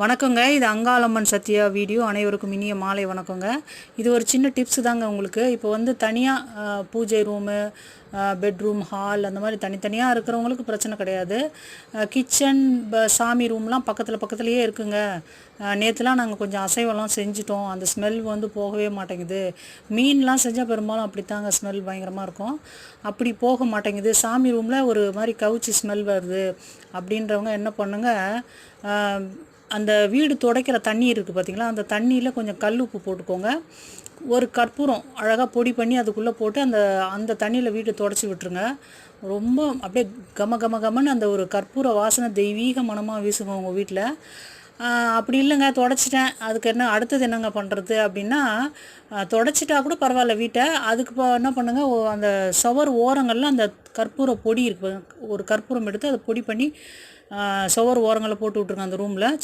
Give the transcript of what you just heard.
வணக்கங்க. இது அங்காளம்மன் சத்யா வீடியோ. அனைவருக்கும் இனிய மாலை வணக்கங்க. இது ஒரு சின்ன டிப்ஸ் தாங்க உங்களுக்கு. இப்போ வந்து தனியாக பூஜை ரூமு பெட்ரூம் ஹால் அந்த மாதிரி தனித்தனியாக இருக்கிறவங்களுக்கு பிரச்சனை கிடையாது. கிச்சன் சாமி ரூம்லாம் பக்கத்தில் பக்கத்துலேயே இருக்குங்க. நேற்றுலாம் நாங்கள் கொஞ்சம் அசைவம்லாம் செஞ்சிட்டோம். அந்த ஸ்மெல் வந்து போகவே மாட்டேங்குது. மீன்லாம் செஞ்சால் பெரும்பாலும் அப்படி தாங்க ஸ்மெல் பயங்கரமாக இருக்கும். அப்படி போக மாட்டேங்குது. சாமி ரூமில் ஒரு மாதிரி கவுச்சி ஸ்மெல் வருது. அப்படின்றவங்க என்ன பண்ணுங்க அந்த வீடு துடைக்கிற தண்ணி இருக்குது பார்த்தீங்களா அந்த தண்ணியில் கொஞ்சம் கல் உப்பு போட்டுக்கோங்க. ஒரு கற்பூரம் அழகாக பொடி பண்ணி அதுக்குள்ளே போட்டு அந்த அந்த தண்ணியில் வீட்டை துடைச்சி விட்டுருங்க. ரொம்ப அப்படியே கம கம கமன்னு அந்த ஒரு கற்பூர வாசனை தெய்வீக மனமாக வீசுங்க உங்கள் வீட்டில் அப்படி இல்லைங்க தொடச்சிட்டேன். அதுக்கு என்ன அடுத்தது என்னங்க பண்ணுறது அப்படின்னா தொடச்சிட்டா கூட பரவாயில்ல வீட்டை. அதுக்கு இப்போ என்ன பண்ணுங்கள் ஓ- அந்த சுவர் ஓரங்களில் அந்த கற்பூர பொடி இருக்கு ஒரு கற்பூரம் எடுத்து அதை பொடி பண்ணி சுவர் ஓரங்களில் போட்டு விட்ருங்க அந்த ரூமில்.